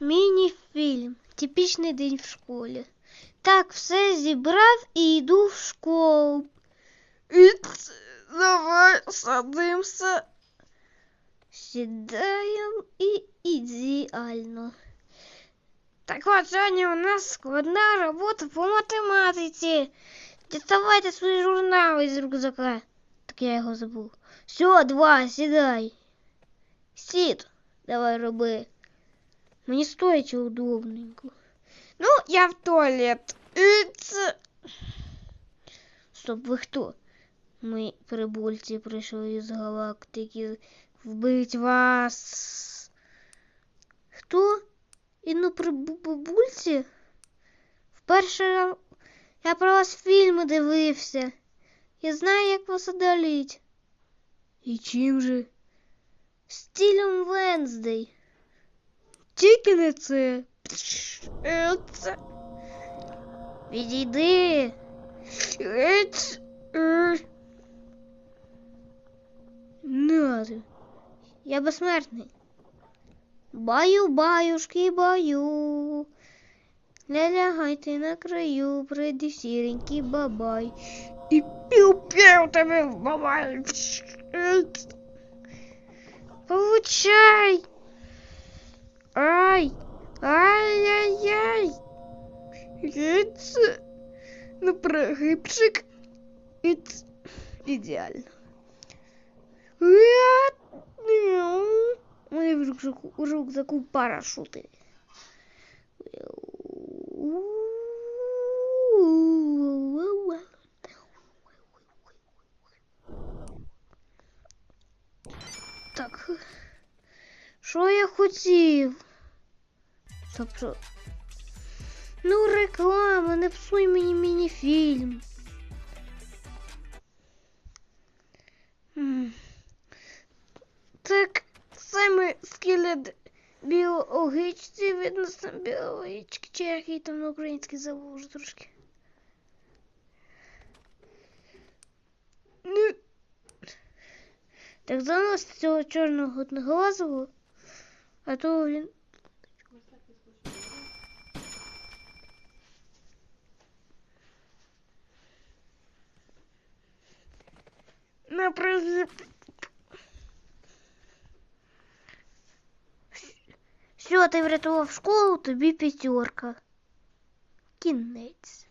Міні-фільм. Типічний день в школі. Так, все зібрав і йду в школу. Іць, давай садимся. Сідаємо і ідеально. Так от сьогодні у нас складна робота по математиці. Діставайте свої журнали з рюкзака. Так я його забув. Все, два, сідай. Сід, давай роби. Мені стоїть удобненько. Ну, я в туалет. Іць. Стоп, ви хто? Ми прибульці прийшли із галактики вбить вас. Хто? І ну прибульці? Вперше я про вас фільми дивився. Я знаю, як вас одоліть. І чим же? Стілем Венздей. Тільки не це. Іць. Відійди. Надо. Я безсмертний. Баю, баюшки, баю. Не лягайте на краю, прийди сіренький бабай. І пів-пів тебе вбиваю. Іць! Ну, прогибчик. Іць. Ідеально. Уя! Мої в рюкзаку, в рюкзаку парашути. Так. Що я хотів? Тобто. Ну, реклама, не псуй мені міні-фільм. Так, саме скелет біологічці відносно біологічки, чи який там на український забув вже трошки. Ну, Так занос цього чорного одноглазого, а то він. На прогиб. Все, ти врятував школу, тобі п'ятерка. Кінець.